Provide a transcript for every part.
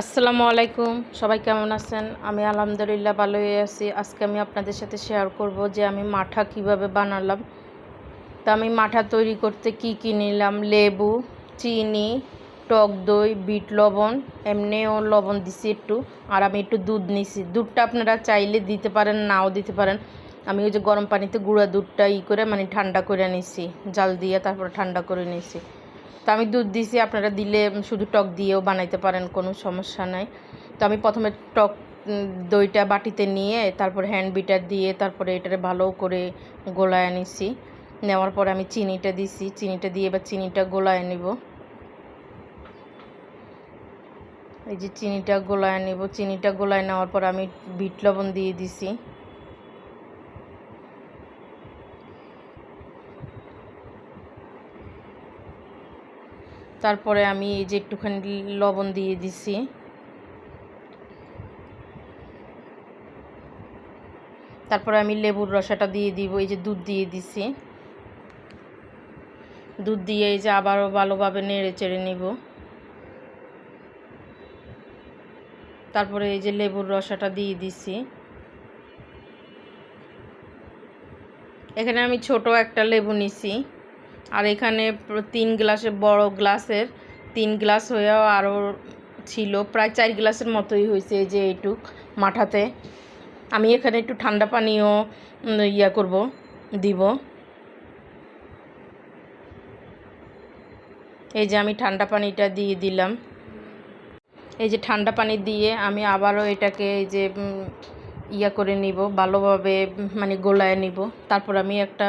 আসসালামু আলাইকুম। সবাই কেমন আছেন? আমি আলহামদুলিল্লাহ ভালোই আছি। আজকে আমি আপনাদের সাথে শেয়ার করব যে আমি মাঠা কীভাবে বানালাম। তা আমি মাঠা তৈরি করতে কি কি নিলাম? লেবু, চিনি, টক দই, বিট লবণ, এমনিও লবণ দিছি একটু, আর আমি একটু দুধ নিছি। দুধটা আপনারা চাইলে দিতে পারেন, নাও দিতে পারেন। আমি ওই যে গরম পানিতে গুঁড়া দুধটা ই করে মানে ঠান্ডা করে নিছি। জাল দিয়ে তারপরে ঠান্ডা করে নিছি। তো আমি দুধ দিছি, আপনারা দিলে শুধু টক দিয়েও বানাইতে পারেন, কোনো সমস্যা নাই। তো আমি প্রথমে টক দইটা বাটিতে নিয়ে তারপর হ্যান্ড বিটার দিয়ে তারপরে এটারে ভালো করে গোলায় নিছি নেওয়ার পরে আমি চিনিটা দিছি, চিনিটা দিয়ে এবার চিনিটা গোলায় নিব। এই যে চিনিটা গোলায় নিব, চিনিটা গোলায় নেওয়ার পর আমি বিট লবণ দিয়ে দিছি। তারপরে আমি এই যে একটুখানি লবণ দিয়ে দিছি। তারপরে আমি লেবুর রসাটা দিয়ে দিব, এই যে দুধ দিয়ে দিছি। দুধ দিয়ে এই যে আবারও ভালোভাবে নেড়ে চেড়ে নিব। তারপরে এই যে লেবুর রসাটা দিয়ে দিছি। এখানে আমি ছোট একটা লেবু নিছি। আর এখানে তিন গ্লাসের বড় গ্লাসের তিন গ্লাস হয়েও আরও ছিল। প্রায় চার গ্লাসের মতোই হয়েছে যে এইটুক মাঠাতে। আমি এখানে একটু ঠান্ডা পানিও ইয়া করব, দিব। এই যে আমি ঠান্ডা পানিটা দিয়ে দিলাম। এই যে ঠান্ডা পানি দিয়ে আমি আবারও এটাকে এই যে ইয়া করে নিব, ভালোভাবে মানে গোলায় নিব। তারপর আমি একটা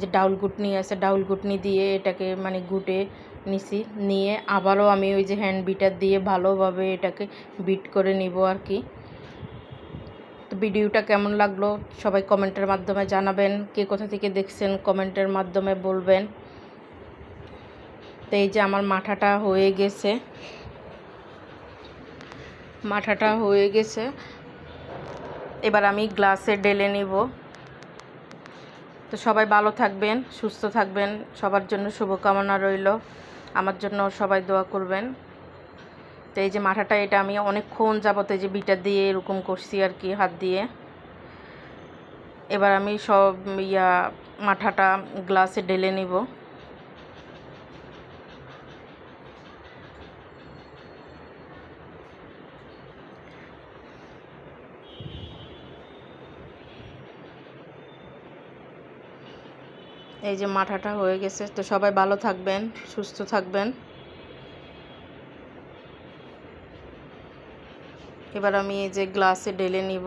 যে ডাউল গুটনি আছে, ডাউল গুটনি দিয়ে এটাকে মানে গুটে নিছি। নিয়ে আবারও আমি ওই যে হ্যান্ড বিটার দিয়ে ভালোভাবে এটাকে বিট করে নিব আর কি। তো ভিডিওটা কেমন লাগল? সবাই কমেন্টের মাধ্যমে জানাবেন। কে কোথা থেকে দেখছেন, কমেন্টের মাধ্যমে বলবেন। তো এই যে আমার মাথাটা হয়ে গেছে। মাথাটা হয়ে গেছে। এবার আমি গ্লাসে ঢেলে নিব। তো সবাই ভালো থাকবেন, সুস্থ থাকবেন। সবার জন্য শুভকামনা রইল। আমার জন্য সবাই দোয়া করবেন। তো এই যে মাথাটা, এটা আমি অনেকক্ষণ যাবত এই যে বিটা দিয়ে এরকম করছি আর কি, হাত দিয়ে। এবার আমি সব ইয়া মাথাটা গ্লাসে ঢেলে নিব। এই যে মাথাটা হয়ে গেছে। তো সবাই ভালো থাকবেন, সুস্থ থাকবেন। এবার আমি এই যে গ্লাসে ঢেলে নিব।